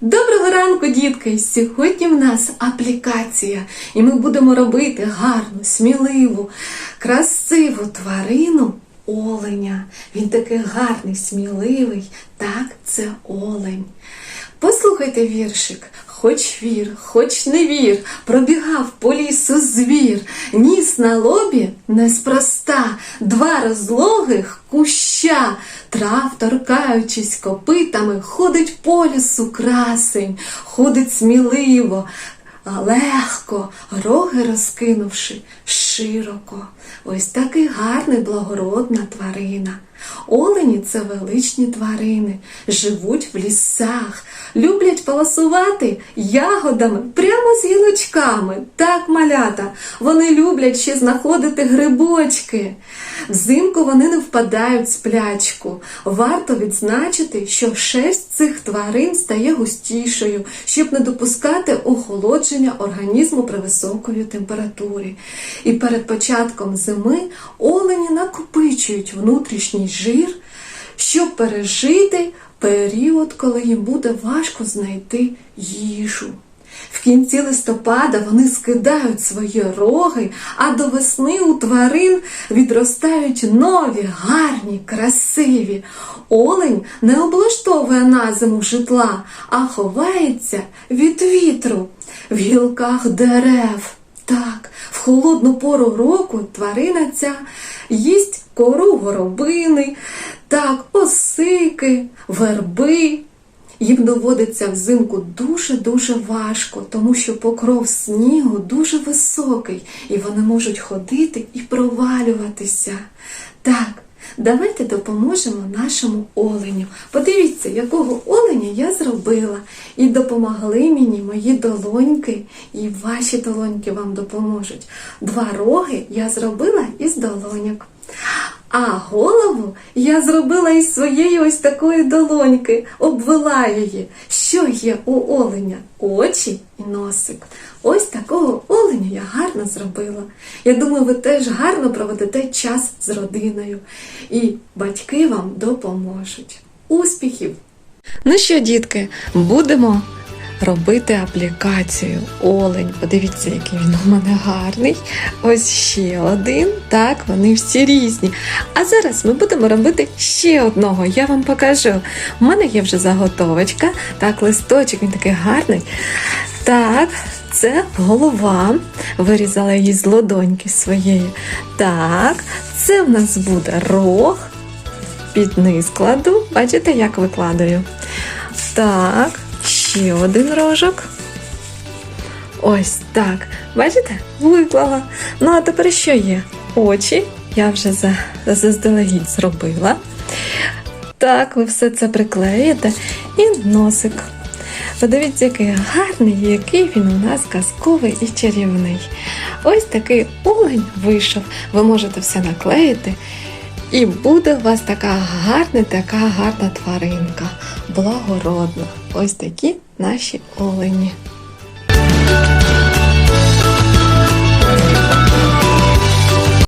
Доброго ранку, дітки! Сьогодні в нас аплікація, і ми будемо робити гарну, сміливу, красиву тварину оленя. Він такий гарний, сміливий. Так, це олень. Послухайте віршик. Хоч вір, хоч не вір, пробігав по лісу звір, ніс на лобі неспроста, два розлогих куща, трав, торкаючись копитами, ходить по лісу красень, ходить сміливо, легко, роги розкинувши широко. Ось такий гарний благородна тварина. Олені це величні тварини, живуть в лісах, люблять полосувати ягодами прямо з гілочками. Так, малята, вони люблять ще знаходити грибочки. Взимку вони не впадають в сплячку. Варто відзначити, що шерсть цих тварин стає густішою, щоб не допускати охолодження організму при високої температурі. І перед початком зими олені накопичують внутрішній жир, щоб пережити період, коли їм буде важко знайти їжу. В кінці листопада вони скидають свої роги, а до весни у тварин відростають нові, гарні, красиві. Олень не облаштовує на зиму житла, а ховається від вітру в гілках дерев. Так, в холодну пору року тварина ця їсть кору горобини, так, осики, верби. Їм доводиться взимку дуже-дуже важко, тому що покров снігу дуже високий, і вони можуть ходити і провалюватися. Так, давайте допоможемо нашому оленю. Подивіться, якого оленя я зробила. І допомогли мені мої долоньки, і ваші долоньки вам допоможуть. Два роги я зробила із долоньок. А голову я зробила із своєї ось такої долоньки, обвела її. Що є у оленя? Очі і носик. Ось такого оленя я гарно зробила. Я думаю, ви теж гарно проведете час з родиною, і батьки вам допоможуть. Успіхів! Ну що, дітки, будемо робити аплікацію. Олень. Подивіться, який він у мене гарний. Ось ще один. Так, вони всі різні. А зараз ми будемо робити ще одного. Я вам покажу. У мене є вже заготовочка. Так, листочок, він такий гарний. Так, це голова. Вирізала її з ладоньки своєї. Так, це в нас буде рог. Під низ кладу. Бачите, як викладаю? Так, ще один рожок. Ось так. Бачите? Виклала. Ну, а тепер що є? Очі. Я вже заздалегідь зробила. Так, ви все це приклеїте. І носик. Подивіться, який гарний, який він у нас казковий і чарівний. Ось такий олень вийшов. Ви можете все наклеїти. І буде у вас така гарна, така гарна тваринка, благородна. Ось такі наші олені.